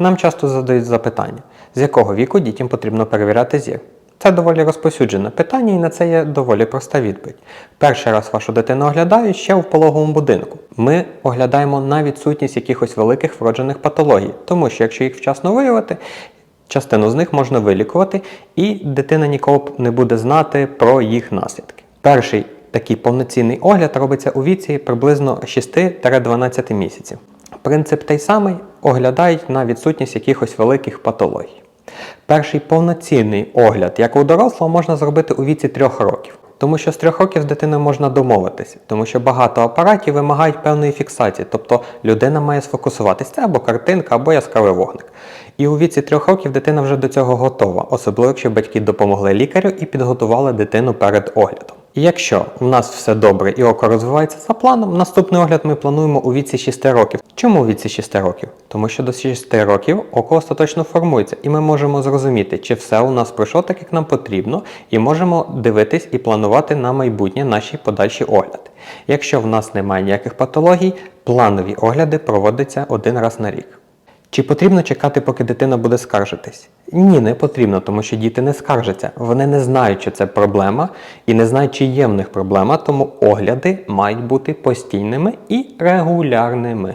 Нам часто задають запитання, з якого віку дітям потрібно перевіряти зір. Це доволі розповсюджене питання, і на це є доволі проста відповідь. Перший раз вашу дитину оглядають ще в пологовому будинку. Ми оглядаємо на відсутність якихось великих вроджених патологій, тому що якщо їх вчасно виявити, частину з них можна вилікувати, і дитина ніколи не буде знати про їх наслідки. Перший такий повноцінний огляд робиться у віці приблизно 6-12 місяців. Принцип той самий оглядають на відсутність якихось великих патологій. Перший повноцінний огляд, як у дорослого, можна зробити у віці 3 років. Тому що з 3 років з дитиною можна домовитися, тому що багато апаратів вимагають певної фіксації, тобто людина має сфокусуватися, це або картинка, або яскравий вогник. І у віці 3 років дитина вже до цього готова, особливо якщо батьки допомогли лікарю і підготували дитину перед оглядом. І якщо в нас все добре і око розвивається за планом, наступний огляд ми плануємо у віці 6 років. Чому у віці 6 років? Тому що до 6 років око остаточно формується, і ми можемо зрозуміти, чи все у нас пройшло так, як нам потрібно, і можемо дивитись і планувати на майбутнє наші подальші огляди. Якщо в нас немає ніяких патологій, планові огляди проводяться один раз на рік. Чи потрібно чекати, поки дитина буде скаржитись? Ні, не потрібно, тому що діти не скаржаться. Вони не знають, що це проблема, і не знають, чи є в них проблема, тому огляди мають бути постійними і регулярними.